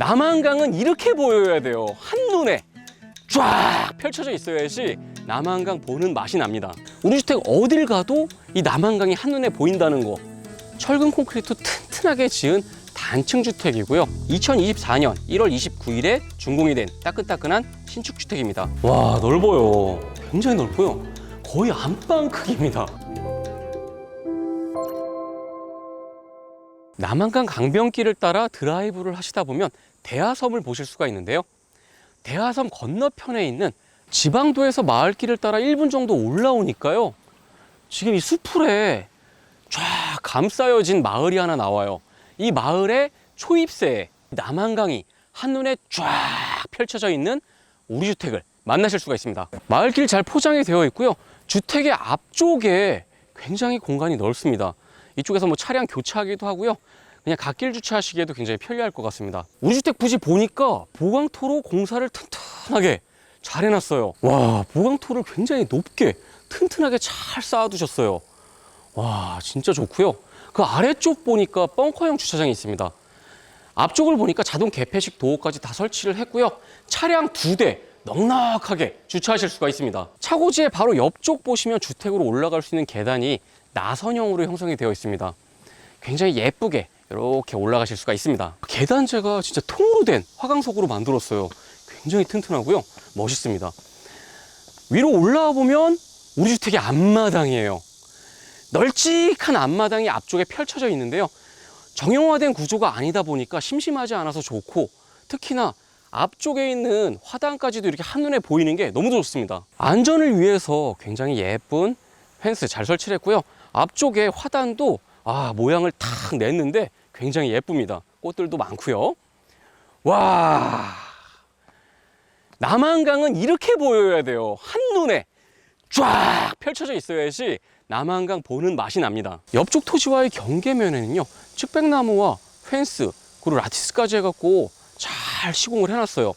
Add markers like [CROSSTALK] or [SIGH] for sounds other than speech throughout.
남한강은 이렇게 보여야 돼요. 한눈에 쫙 펼쳐져 있어야지 남한강 보는 맛이 납니다. 우리 주택 어딜 가도 이 남한강이 한눈에 보인다는 거. 철근 콘크리트 튼튼하게 지은 단층 주택이고요. 2024년 1월 29일에 준공이 된 따끈따끈한 신축 주택입니다. 와 넓어요. 굉장히 넓고요. 거의 안방 크기입니다. 남한강 강변길을 따라 드라이브를 하시다 보면 대하섬을 보실 수가 있는데요. 대하섬 건너편에 있는 지방도에서 마을길을 따라 1분 정도 올라오니까요. 지금 이 수풀에 쫙 감싸여진 마을이 하나 나와요. 이 마을의 초입새에 남한강이 한눈에 쫙 펼쳐져 있는 우리 주택을 만나실 수가 있습니다. 마을길 잘 포장이 되어 있고요. 주택의 앞쪽에 굉장히 공간이 넓습니다. 이쪽에서 뭐 차량 교차하기도 하고요. 그냥 갓길 주차하시기에도 굉장히 편리할 것 같습니다. 우리 주택 부지 보니까 보강토로 공사를 튼튼하게 잘 해놨어요. 와, 보강토를 굉장히 높게 튼튼하게 잘 쌓아두셨어요. 와, 진짜 좋고요. 그 아래쪽 보니까 벙커형 주차장이 있습니다. 앞쪽을 보니까 자동 개폐식 도어까지 다 설치를 했고요. 차량 두 대 넉넉하게 주차하실 수가 있습니다. 차고지의 바로 옆쪽 보시면 주택으로 올라갈 수 있는 계단이 나선형으로 형성이 되어 있습니다. 굉장히 예쁘게 이렇게 올라가실 수가 있습니다. 계단재가 진짜 통으로 된 화강석으로 만들었어요. 굉장히 튼튼하고요. 멋있습니다. 위로 올라와 보면 우리 주택의 앞마당이에요. 널찍한 앞마당이 앞쪽에 펼쳐져 있는데요. 정형화된 구조가 아니다 보니까 심심하지 않아서 좋고 특히나 앞쪽에 있는 화단까지도 이렇게 한눈에 보이는 게 너무 좋습니다. 안전을 위해서 굉장히 예쁜 펜스 잘 설치를 했고요. 앞쪽에 화단도 아, 모양을 탁 냈는데 굉장히 예쁩니다. 꽃들도 많고요. 와. 남한강은 이렇게 보여야 돼요. 한눈에 쫙 펼쳐져 있어야지 남한강 보는 맛이 납니다. 옆쪽 토지와의 경계면에는요, 측백나무와 펜스, 그리고 라티스까지 해갖고 잘 시공을 해놨어요.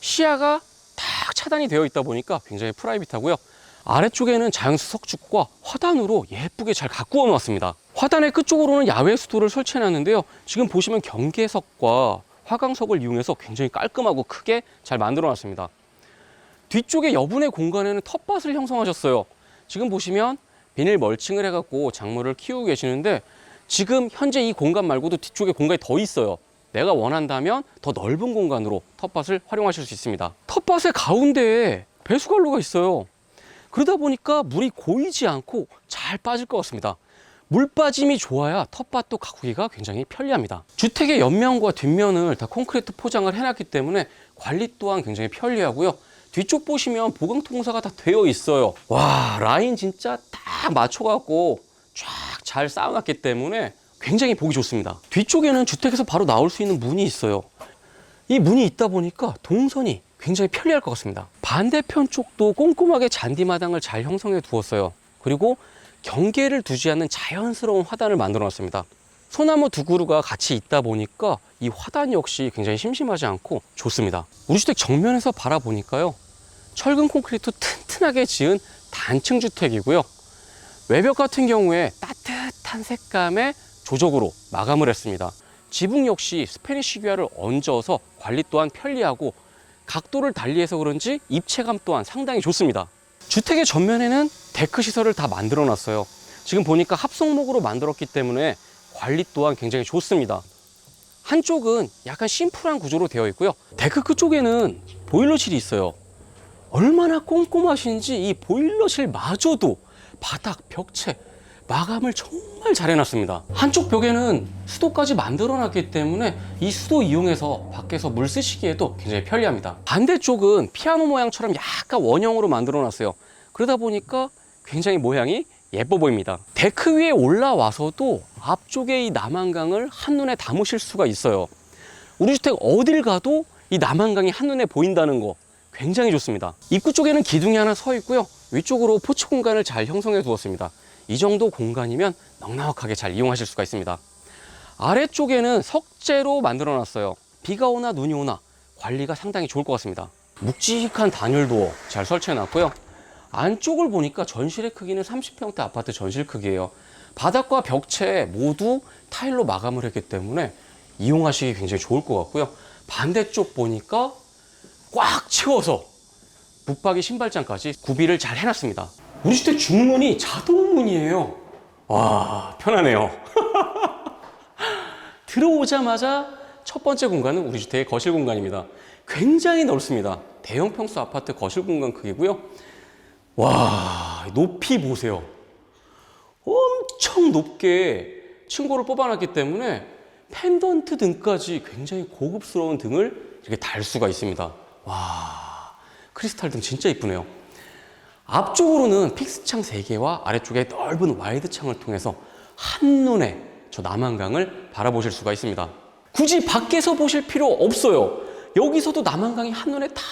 시야가 딱 차단이 되어 있다 보니까 굉장히 프라이빗하고요. 아래쪽에는 자연수 석축과 화단으로 예쁘게 잘 가꾸어 놓았습니다. 화단의 끝쪽으로는 야외 수도를 설치해 놨는데요. 지금 보시면 경계석과 화강석을 이용해서 굉장히 깔끔하고 크게 잘 만들어 놨습니다. 뒤쪽에 여분의 공간에는 텃밭을 형성하셨어요. 지금 보시면 비닐 멀칭을 해갖고 작물을 키우고 계시는데 지금 현재 이 공간 말고도 뒤쪽에 공간이 더 있어요. 내가 원한다면 더 넓은 공간으로 텃밭을 활용하실 수 있습니다. 텃밭의 가운데에 배수관로가 있어요. 그러다 보니까 물이 고이지 않고 잘 빠질 것 같습니다. 물 빠짐이 좋아야 텃밭도 가꾸기가 굉장히 편리합니다. 주택의 옆면과 뒷면을 다 콘크리트 포장을 해놨기 때문에 관리 또한 굉장히 편리하고요. 뒤쪽 보시면 보강통사가 다 되어 있어요. 와 라인 진짜 딱 맞춰갖고 쫙 잘 쌓아놨기 때문에 굉장히 보기 좋습니다. 뒤쪽에는 주택에서 바로 나올 수 있는 문이 있어요. 이 문이 있다 보니까 동선이 굉장히 편리할 것 같습니다. 반대편 쪽도 꼼꼼하게 잔디마당을 잘 형성해 두었어요. 그리고 경계를 두지 않는 자연스러운 화단을 만들어 놨습니다. 소나무 두 그루가 같이 있다 보니까 이 화단 역시 굉장히 심심하지 않고 좋습니다. 우리 주택 정면에서 바라보니까요. 철근 콘크리트 튼튼하게 지은 단층 주택이고요. 외벽 같은 경우에 따뜻한 색감의 조적으로 마감을 했습니다. 지붕 역시 스페니쉬 기와를 얹어서 관리 또한 편리하고 각도를 달리해서 그런지 입체감 또한 상당히 좋습니다. 주택의 전면에는 데크 시설을 다 만들어 놨어요. 지금 보니까 합성목으로 만들었기 때문에 관리 또한 굉장히 좋습니다. 한쪽은 약간 심플한 구조로 되어 있고요. 데크 끝쪽에는 보일러실이 있어요. 얼마나 꼼꼼하신지 이 보일러실마저도 바닥, 벽체, 마감을 정말 잘 해놨습니다. 한쪽 벽에는 수도까지 만들어 놨기 때문에 이 수도 이용해서 밖에서 물 쓰시기에도 굉장히 편리합니다. 반대쪽은 피아노 모양처럼 약간 원형으로 만들어 놨어요. 그러다 보니까 굉장히 모양이 예뻐 보입니다. 데크 위에 올라와서도 앞쪽에 이 남한강을 한눈에 담으실 수가 있어요. 우리 주택 어딜 가도 이 남한강이 한눈에 보인다는 거 굉장히 좋습니다. 입구 쪽에는 기둥이 하나 서 있고요. 위쪽으로 포치 공간을 잘 형성해 두었습니다. 이 정도 공간이면 넉넉하게 잘 이용하실 수가 있습니다. 아래쪽에는 석재로 만들어 놨어요. 비가 오나 눈이 오나 관리가 상당히 좋을 것 같습니다. 묵직한 단열 도어 잘 설치해 놨고요. 안쪽을 보니까 전실의 크기는 30평대 아파트 전실 크기예요. 바닥과 벽체 모두 타일로 마감을 했기 때문에 이용하시기 굉장히 좋을 것 같고요. 반대쪽 보니까 꽉 채워서 붙박이 신발장까지 구비를 잘 해놨습니다. 우리 주택 중문이 자동문이에요. 와, 편하네요. [LAUGHS] 들어오자마자 첫 번째 공간은 우리 주택의 거실 공간입니다. 굉장히 넓습니다. 대형 평수 아파트 거실 공간 크기고요. 와, 높이 보세요. 엄청 높게 층고를 뽑아놨기 때문에 펜던트 등까지 굉장히 고급스러운 등을 이렇게 달 수가 있습니다. 와, 크리스탈 등 진짜 이쁘네요. 앞쪽으로는 픽스 창 3개와 아래쪽에 넓은 와이드 창을 통해서 한눈에 저 남한강을 바라보실 수가 있습니다. 굳이 밖에서 보실 필요 없어요. 여기서도 남한강이 한눈에 다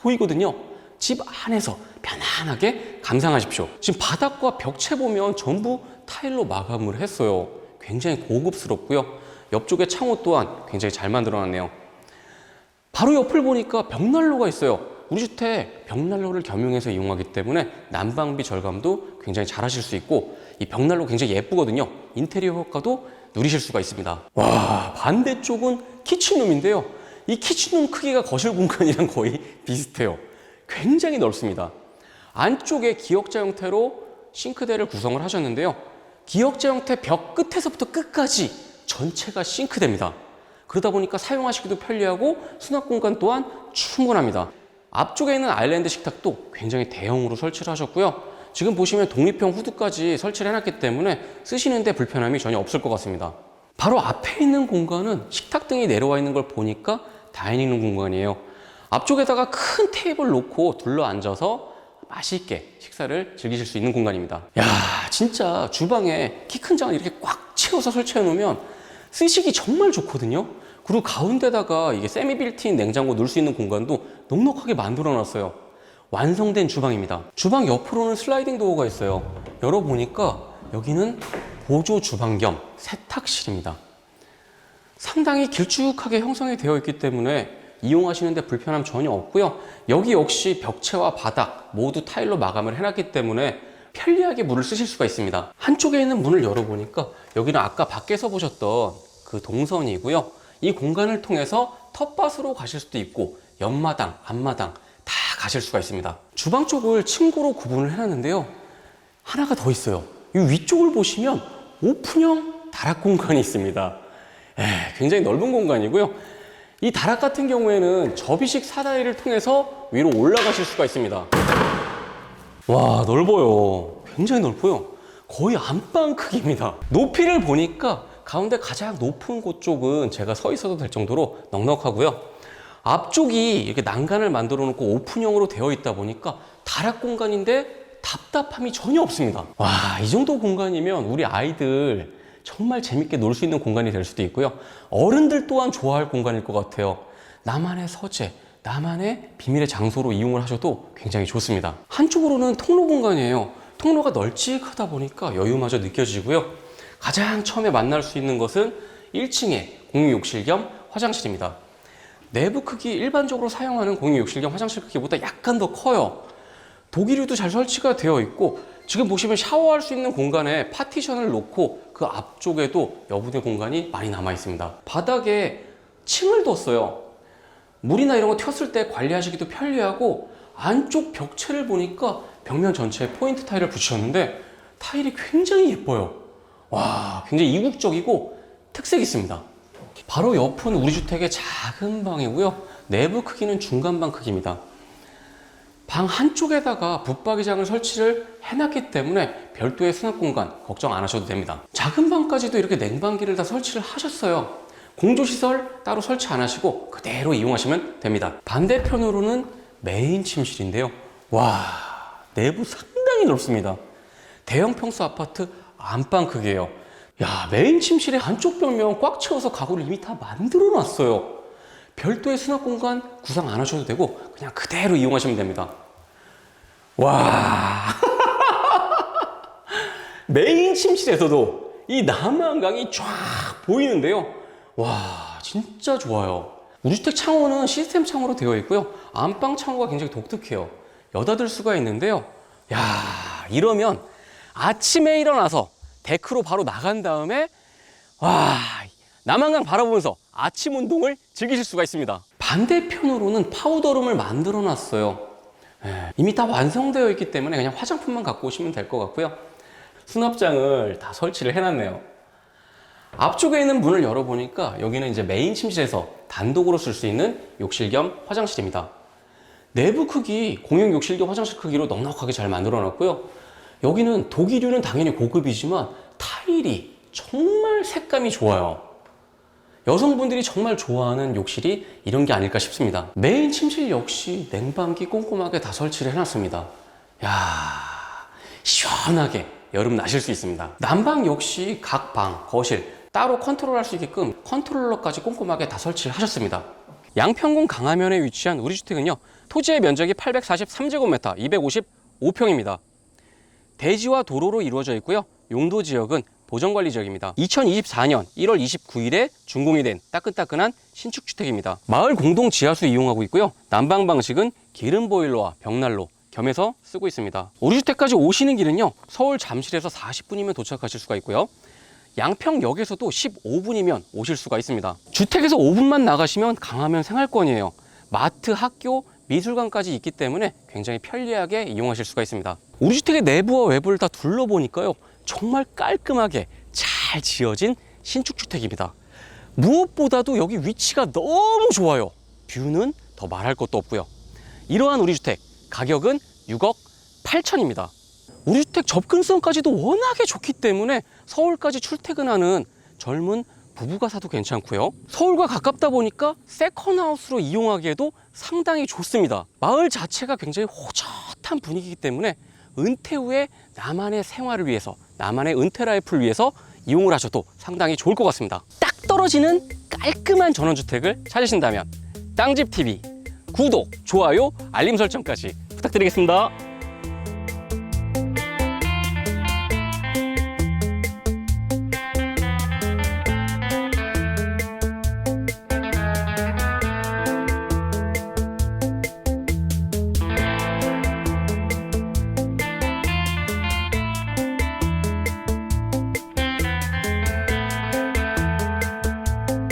보이거든요. 집 안에서 편안하게 감상하십시오. 지금 바닥과 벽체 보면 전부 타일로 마감을 했어요. 굉장히 고급스럽고요. 옆쪽에 창호 또한 굉장히 잘 만들어놨네요. 바로 옆을 보니까 벽난로가 있어요. 우리 주택 벽난로를 겸용해서 이용하기 때문에 난방비 절감도 굉장히 잘 하실 수 있고 이 벽난로 굉장히 예쁘거든요. 인테리어 효과도 누리실 수가 있습니다. 와, 반대쪽은 키친룸인데요. 이 키친룸 크기가 거실 공간이랑 거의 비슷해요. 굉장히 넓습니다. 안쪽에 기역자 형태로 싱크대를 구성을 하셨는데요. 기역자 형태 벽 끝에서부터 끝까지 전체가 싱크대입니다. 그러다 보니까 사용하시기도 편리하고 수납 공간 또한 충분합니다. 앞쪽에 있는 아일랜드 식탁도 굉장히 대형으로 설치를 하셨고요. 지금 보시면 독립형 후드까지 설치를 해놨기 때문에 쓰시는데 불편함이 전혀 없을 것 같습니다. 바로 앞에 있는 공간은 식탁 등이 내려와 있는 걸 보니까 다이닝룸 공간이에요. 앞쪽에다가 큰 테이블 놓고 둘러 앉아서 맛있게 식사를 즐기실 수 있는 공간입니다. 야, 진짜 주방에 키 큰 장을 이렇게 꽉 채워서 설치해 놓으면 쓰시기 정말 좋거든요. 그리고 가운데다가 이게 세미 빌트인 냉장고 넣을 수 있는 공간도 넉넉하게 만들어 놨어요. 완성된 주방입니다. 주방 옆으로는 슬라이딩 도어가 있어요. 열어보니까 여기는 보조 주방 겸 세탁실입니다. 상당히 길쭉하게 형성이 되어 있기 때문에 이용하시는데 불편함 전혀 없고요. 여기 역시 벽체와 바닥 모두 타일로 마감을 해놨기 때문에 편리하게 물을 쓰실 수가 있습니다. 한쪽에 있는 문을 열어보니까 여기는 아까 밖에서 보셨던 그 동선이고요. 이 공간을 통해서 텃밭으로 가실 수도 있고 옆마당, 앞마당 다 가실 수가 있습니다. 주방 쪽을 층고로 구분을 해놨는데요. 하나가 더 있어요. 이 위쪽을 보시면 오픈형 다락 공간이 있습니다. 에, 굉장히 넓은 공간이고요. 이 다락 같은 경우에는 접이식 사다리를 통해서 위로 올라가실 수가 있습니다. 와, 넓어요. 굉장히 넓고요. 거의 안방 크기입니다. 높이를 보니까 가운데 가장 높은 곳 쪽은 제가 서 있어도 될 정도로 넉넉하고요. 앞쪽이 이렇게 난간을 만들어 놓고 오픈형으로 되어 있다 보니까 다락 공간인데 답답함이 전혀 없습니다. 와, 이 정도 공간이면 우리 아이들 정말 재밌게 놀 수 있는 공간이 될 수도 있고요. 어른들 또한 좋아할 공간일 것 같아요. 나만의 서재, 나만의 비밀의 장소로 이용을 하셔도 굉장히 좋습니다. 한쪽으로는 통로 공간이에요. 통로가 널찍하다 보니까 여유마저 느껴지고요. 가장 처음에 만날 수 있는 것은 1층에 공유 욕실 겸 화장실입니다. 내부 크기 일반적으로 사용하는 공유 욕실 겸 화장실 크기보다 약간 더 커요. 독일유도 잘 설치가 되어 있고 지금 보시면 샤워할 수 있는 공간에 파티션을 놓고 그 앞쪽에도 여분의 공간이 많이 남아 있습니다. 바닥에 층을 뒀어요. 물이나 이런 거 튀었을 때 관리하시기도 편리하고 안쪽 벽체를 보니까 벽면 전체에 포인트 타일을 붙이셨는데 타일이 굉장히 예뻐요. 와, 굉장히 이국적이고 특색 있습니다. 바로 옆은 우리 주택의 작은 방이고요. 내부 크기는 중간방 크기입니다. 방 한쪽에다가 붙박이장을 설치를 해놨기 때문에 별도의 수납 공간 걱정 안 하셔도 됩니다. 작은 방까지도 이렇게 냉방기를 다 설치를 하셨어요. 공조시설 따로 설치 안 하시고 그대로 이용하시면 됩니다. 반대편으로는 메인 침실인데요. 와, 내부 상당히 넓습니다. 대형 평수 아파트 안방 크기예요. 야, 메인 침실의 한쪽 벽면 꽉 채워서 가구를 이미 다 만들어 놨어요. 별도의 수납 공간 구상 안 하셔도 되고 그냥 그대로 이용하시면 됩니다. 와. [LAUGHS] 메인 침실에서도 이 남한강이 쫙 보이는데요. 와, 진짜 좋아요. 우리 주택 창호는 시스템 창호로 되어 있고요. 안방 창호가 굉장히 독특해요. 여닫을 수가 있는데요. 야, 이러면 아침에 일어나서 데크로 바로 나간 다음에 와, 남한강 바라보면서 아침 운동을 즐기실 수가 있습니다. 반대편으로는 파우더룸을 만들어 놨어요. 예, 이미 다 완성되어 있기 때문에 그냥 화장품만 갖고 오시면 될 것 같고요. 수납장을 다 설치를 해놨네요. 앞쪽에 있는 문을 열어보니까 여기는 이제 메인 침실에서 단독으로 쓸 수 있는 욕실 겸 화장실입니다. 내부 크기 공용 욕실 겸 화장실 크기로 넉넉하게 잘 만들어 놨고요. 여기는 독일유는 당연히 고급이지만 타일이 정말 색감이 좋아요. 여성분들이 정말 좋아하는 욕실이 이런 게 아닐까 싶습니다. 메인 침실 역시 냉방기 꼼꼼하게 다 설치를 해놨습니다. 야 시원하게 여름 나실 수 있습니다. 난방 역시 각 방, 거실 따로 컨트롤할 수 있게끔 컨트롤러까지 꼼꼼하게 다 설치를 하셨습니다. 양평군 강화면에 위치한 우리 주택은요. 토지의 면적이 843제곱미터, 255평입니다. 대지와 도로로 이루어져 있고요. 용도 지역은 보전관리 지역입니다. 2024년 1월 29일에 준공이 된 따끈따끈한 신축 주택입니다. 마을 공동 지하수 이용하고 있고요. 난방 방식은 기름 보일러와 벽난로 겸해서 쓰고 있습니다. 우리 주택까지 오시는 길은요. 서울 잠실에서 40분이면 도착하실 수가 있고요. 양평역에서도 15분이면 오실 수가 있습니다. 주택에서 5분만 나가시면 강화면 생활권이에요. 마트, 학교, 미술관까지 있기 때문에 굉장히 편리하게 이용하실 수가 있습니다. 우리 주택의 내부와 외부를 다 둘러보니까요. 정말 깔끔하게 잘 지어진 신축 주택입니다. 무엇보다도 여기 위치가 너무 좋아요. 뷰는 더 말할 것도 없고요. 이러한 우리 주택 가격은 6억 8천입니다. 우리 주택 접근성까지도 워낙에 좋기 때문에 서울까지 출퇴근하는 젊은 부부가 사도 괜찮고요. 서울과 가깝다 보니까 세컨하우스로 이용하기에도 상당히 좋습니다. 마을 자체가 굉장히 호젓한 분위기이기 때문에 은퇴 후에 나만의 생활을 위해서 나만의 은퇴 라이프를 위해서 이용을 하셔도 상당히 좋을 것 같습니다. 딱 떨어지는 깔끔한 전원주택을 찾으신다면 땅집TV 구독, 좋아요, 알림 설정까지 부탁드리겠습니다.